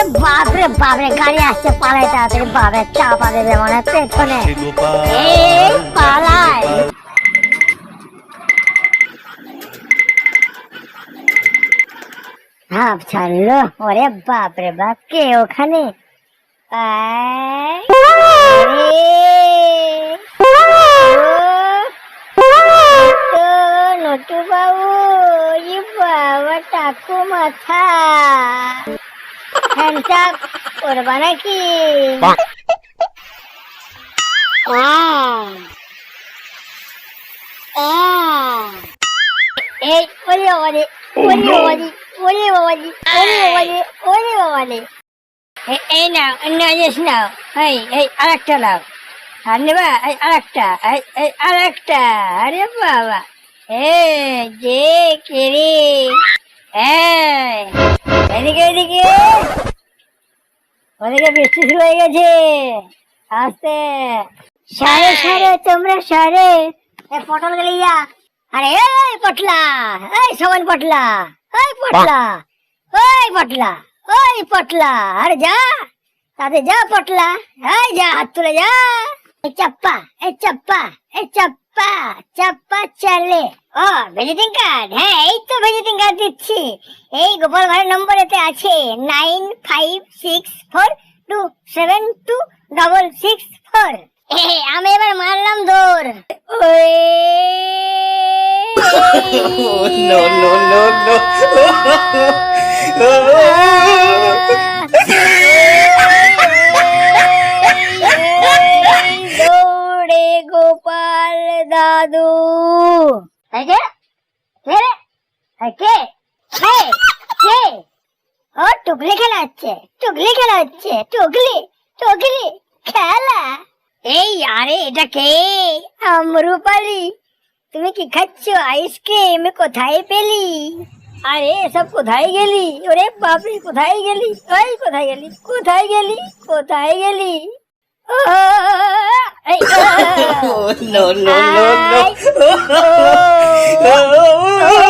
ওরে বাপরে বাপরে গাড়ি আসছে পালাই তাড়াতাড়ি বাপরে চাপা দেবে মনে হয় পেছনে এই পালাই হাফ ছাড়লো ওরে বাপরে বাপ কে ওখানে নটু বাবু বাবা টাকু মাথা হ্যান্ডটা করবা নাকি। এই ওরে ওরে ওরে বাবারে ওরে বাবারে ওরে বাবারে এ- এই নাও নাজিস নাও এই এই আরেকটা নাও আর নেবা এই আরেকটা এই এই আরেকটা আরে বাবা এ যে কেরে এই এদিকে এদিকে। ওদিকে বৃষ্টি শুরু হয়ে গেছে। আস্তে। সারে সারে তোমরা সারে। পটল গেলে ইয়া। আরে এই পটলা এই সমান পটলা এই পটলা ওই পটলা ওই পটলা। আরে যা তাতে যা পটলা এই যা হাত তুলে যা। এই চাপ্পা এই চাপ্পা এই চাপ্পা। চাপ্পা চালে। ও ভিজিটিং কার্ড হ্যাঁ এই তো ভিজিটিং কার্ড দিচ্ছি। এই গোপাল ভাড়ের নম্বরেতে আছে nine five six four two seven two double six four আমি এবার মারলাম দৌড়। ওই no, no, no, no. দাদু এই কে কে রে? এই কে কে কে ও টুকলি খেলা হচ্ছে টুকলি খেলা হচ্ছে টুকলি টুকলি খেলা এই আরে এটা কে আমরুপালি তুমি কি খাচ্ছ আইসক্রিম কোথায় পেলি আরে সব কোথায় গেলি ওরে বাপরে কোথায় গেলি ওই কোথায় গেলি কোথায় গেলি কোথায় গেলি ও, no, no, no, no. no.